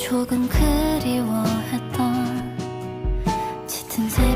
조금 그리워했던 짙은 색.